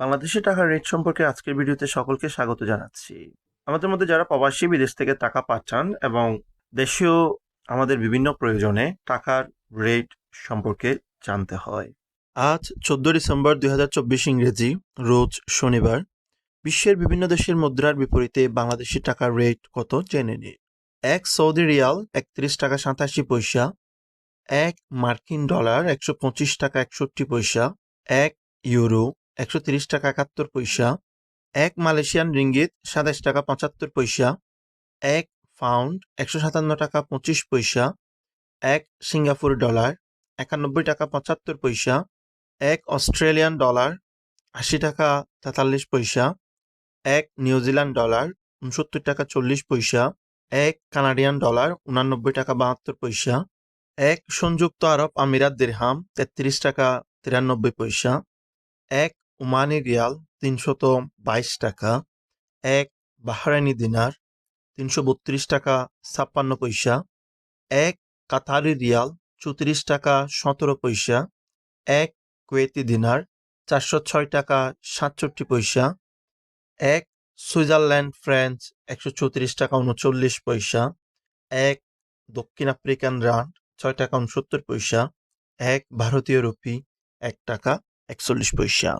বাংলাদেশি টাকার রেট সম্পর্কে আজকের ভিডিওতে সকলকে স্বাগত জানাচ্ছি। আমাদের মধ্যে যারা প্রবাসী, বিদেশ থেকে টাকা পাঠান এবং দেশীয় আমাদের বিভিন্ন প্রয়োজনে টাকার রেট সম্পর্কে জানতে হয়। আজ চোদ্দ ডিসেম্বর দুই হাজার চব্বিশ ইংরেজি, রোজ শনিবার। বিশ্বের বিভিন্ন দেশের মুদ্রার বিপরীতে বাংলাদেশি টাকার রেট কত জেনে নিন এক সৌদি রিয়াল একত্রিশ টাকা সাতাশি পয়সা, এক মার্কিন ডলার একশো পঁচিশ টাকা একষট্টি পয়সা, এক ইউরো একশো তিরিশ টাকা একাত্তর পয়সা, এক মালয়েশিয়ান রিঙ্গিত সাতাশ টাকা পঁচাত্তর পয়সা, এক পাউন্ড একশো সাতান্ন টাকা পঁচিশ পয়সা, এক সিঙ্গাপুর ডলার একানব্বই টাকা পঁচাত্তর পয়সা, এক অস্ট্রেলিয়ান ডলার আশি টাকা তেতাল্লিশ পয়সা, এক নিউজিল্যান্ড ডলার উনসত্তর টাকা চল্লিশ পয়সা, এক কানাডিয়ান ডলার উনানব্বই টাকা বাহাত্তর পয়সা, এক সংযুক্ত আরব আমিরাত দিরহাম তেত্রিশ টাকা তিরানব্বই পয়সা, এক ওমানি রিয়াল তিনশত বাইশ টাকা, এক বাহরাইনি দিনার তিনশো বত্রিশ টাকা ছাপ্পান্ন পয়সা, এক কাতারি রিয়াল চৌত্রিশ টাকা সতেরো পয়সা, এক কুয়েতি দিনার চারশো ছয় টাকা সাতষট্টি পয়সা, এক সুইজারল্যান্ড ফ্রান্স একশো চৌত্রিশ টাকা উনচল্লিশ পয়সা, এক দক্ষিণ আফ্রিকান রান্ড ছয় টাকা উনসত্তর পয়সা, এক ভারতীয় রুপি এক টাকা একচল্লিশ পয়সা।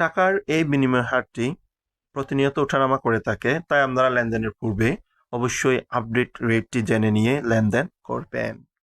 টাকার এই বিনিময় হারটি প্রতিনিয়ত ওঠানামা করে থাকে, তাই আপনারা লেনদেনের পূর্বে অবশ্যই আপডেট রেটটি জেনে নিয়ে লেনদেন করবেন।